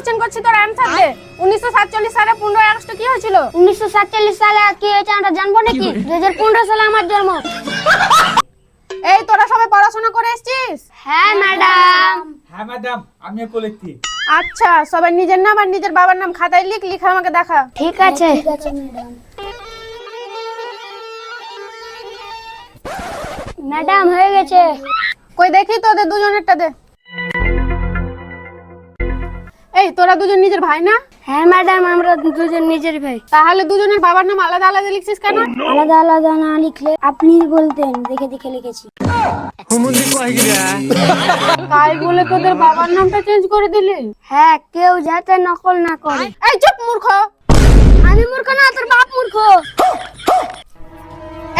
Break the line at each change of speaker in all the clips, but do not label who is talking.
Question করছি তোর answer দে। উনিশশো সাতচল্লিশ সালে পনেরোই আগস্ট কি হয়েছিল?
উনিশশো সাতচল্লিশ সালে কি হয়েছে আমরা জানব নাকি? দু হাজার পনেরো সালে আমার জন্ম।
এই তোরা সবাই পড়াশোনা করে এসেছিস?
হ্যাঁ ম্যাডাম
হ্যাঁ ম্যাডাম আমিও কলেছি
আচ্ছা সবাই নিজের নাম আর নিজের বাবার নাম খাতায় লিখ লিখে আমাকে দেখা।
ঠিক আছে। ঠিক আছে ম্যাডাম ম্যাডাম হয়ে গেছে।
কই দেখি তোদের দুজনেরটা দে। এই তোরা দুজন নিজের ভাই না?
হ্যাঁ ম্যাডাম আমরা দুজন নিজের ভাই।
তাহলে দুজনের বাবার নাম আলাদা আলাদা লিখছিস কেন?
আলাদা আলাদা না লিখলে আপনি বলতেন দেখে দেখে লিখেছি।
তাই বলে তোদের বাবার নামটা চেঞ্জ করে দিলি?
হ্যাঁ কেউ যাতে নকল না করে।
এই চুপ মূর্খ!
আমি মূর্খ না তোর বাপ মূর্খ।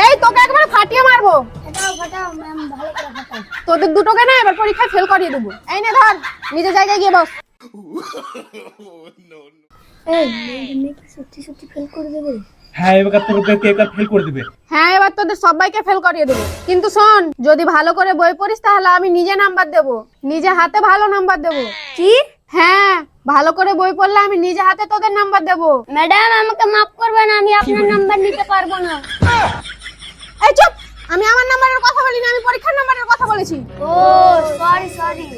এই তোকে একবার ফাটিয়ে মারবো।
ফাটাও ফাটাও ম্যাম ভালো করে ফাটাও।
তোদের দুটোকে না এবার পরীক্ষায় ফেল করিয়ে দেবো। এই না ধর নিজের জায়গায় গিয়ে বস।
হ্যাঁ এবার তোদেরকে এবার ফেল করে দিবে?
হ্যাঁ এবার তোদের সবাইকে ফেল করিয়ে দেবো। কিন্তু শোন যদি ভালো করে বই পড়িস তাহলে আমি নিজে নাম্বার দেবো। নিজে হাতে ভালো নাম্বার দেবো।
কি?
হ্যাঁ ভালো করে বই পড়লে আমি নিজে হাতে তোদের নাম্বার দেবো।
ম্যাডাম আমাকে মাফ করবেন আমি আপনার নাম্বার নিতে পারব না।
এই চুপ! আমি আমার নাম্বারের কথা বলিনি আমি পরীক্ষার নাম্বারের কথা বলেছি।
ও সরি সরি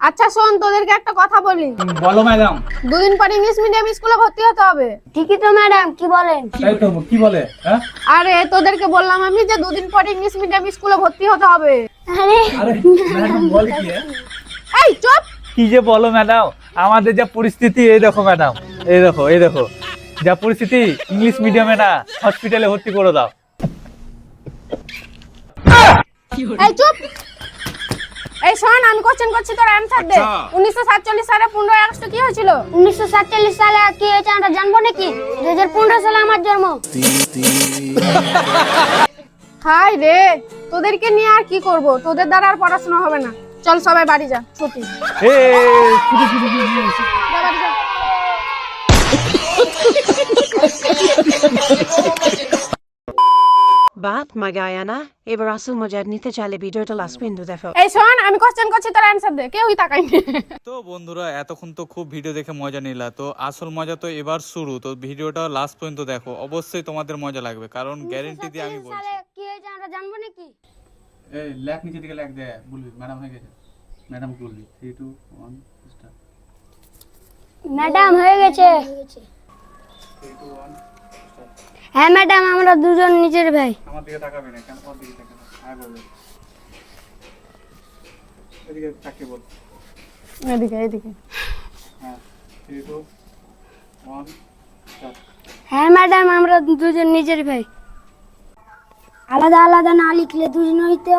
আচ্ছা শোন তোদেরকে একটা কথা বলি।
বলো ম্যাডাম
দুদিন পর ইংলিশ মিডিয়াম স্কুলে ভর্তি হতে হবে।
ঠিকই তো ম্যাডাম কি বলেন
তাই তো কি বলে হ্যাঁ?
আরে তোদেরকে বললাম আমি যে দুদিন পর ইংলিশ মিডিয়াম স্কুলে ভর্তি হতে হবে।
আরে
আরে ম্যাডাম বলে কি হ্যাঁ?
এই চুপ!
কি যে বলো ম্যাডাম আমাদের যা পরিস্থিতি এই দেখো ম্যাডাম এই দেখো এই দেখো। যা পরিস্থিতি ইংলিশ মিডিয়ামে না হসপিটালে ভর্তি করে দাও।
এই চুপ। এই শোন আমি কোশ্চেন করছি তোর অ্যান্সার দে। উনিশশো সাতচল্লিশ সালে পনেরোই আগস্ট কি হয়েছিল?
উনিশশো সাতচল্লিশ সালে কি হয়েছে আমরা জানব নাকি? দু হাজার পনেরো সালে আমার জন্ম।
হাই রে তোদেরকে নিয়ে আর কি করব? তোদের দ্বারা আর পড়াশোনা হবে না। চল সবাই বাড়ি যা ছুটি
ছুটি।
যা। বাড়ি যা
বাত মাগায়ানা এবার আসল মজার নিতে চাইলে ভিডিওটা লাস্ট পর্যন্ত দেখো।
এই শোন আমি কোশ্চেন করছি তোর অ্যান্সার দে। কেউই তাকাইনি
তো বন্ধুরা এতক্ষণ তো খুব ভিডিও দেখে মজা নিলা। তো আসল মজা তো এবার শুরু। তো ভিডিওটা লাস্ট পর্যন্ত দেখো। অবশ্যই তোমাদের মজা লাগবে কারণ গ্যারেন্টি দিয়ে আমি বলছি।
কি হয়েছে আমরা জানব নাকি?
এই লেখ নিচে দিকে লেখ দে বলবি। ম্যাডাম হয়ে গেছে। ম্যাডাম বলবি। Three two one start
madam হয়ে গেছে।
থ্রি টু ওয়ান
হ্যাঁ ম্যাডাম আমরা দুজন নিজের ভাই।
আমার দিকে তাকাবি না কেন তোর দিকে তাকাবি আয় বলবে এদিকে তাকিয়ে বল।
এদিকে এদিকে।
হ্যাঁ থ্রি টু ওয়ান
হ্যাঁ ম্যাডাম আমরা দুজন নিজের ভাই। আলাদা আলাদা না লিখলে দুজন হইতে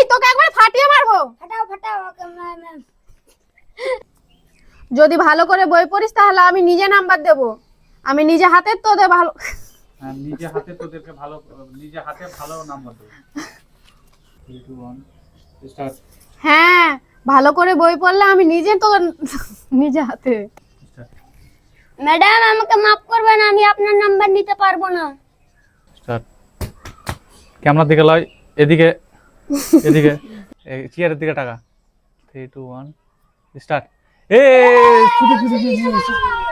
এই তোকে একবার ফাটিয়ে মারবো।
ফাটাও ফাটাও
যদি ভালো করে বই পড়িস তাহলে আমি নিজে নাম্বার দেব। আমি নিজে হাতে তোদের ভালো
হ্যাঁ নিজে হাতে তোদেরকে ভালো নিজে হাতে ভালো নাম্বার দেবো।
হ্যাঁ ভালো করে বই পড়লে আমি নিজে তোদের নিজে হাতে।
ম্যাডাম আমাকে মাফ করবেন আমি আপনার নাম্বার নিতে পারব না।
স্টার্ট ক্যামেরার দিকে লয় এদিকে এদিকে এই চেয়ারের দিকে টাকা? থ্রি টু ওয়ান স্টার্ট এ ছুটি ছুটি ছুটি, ছুটি।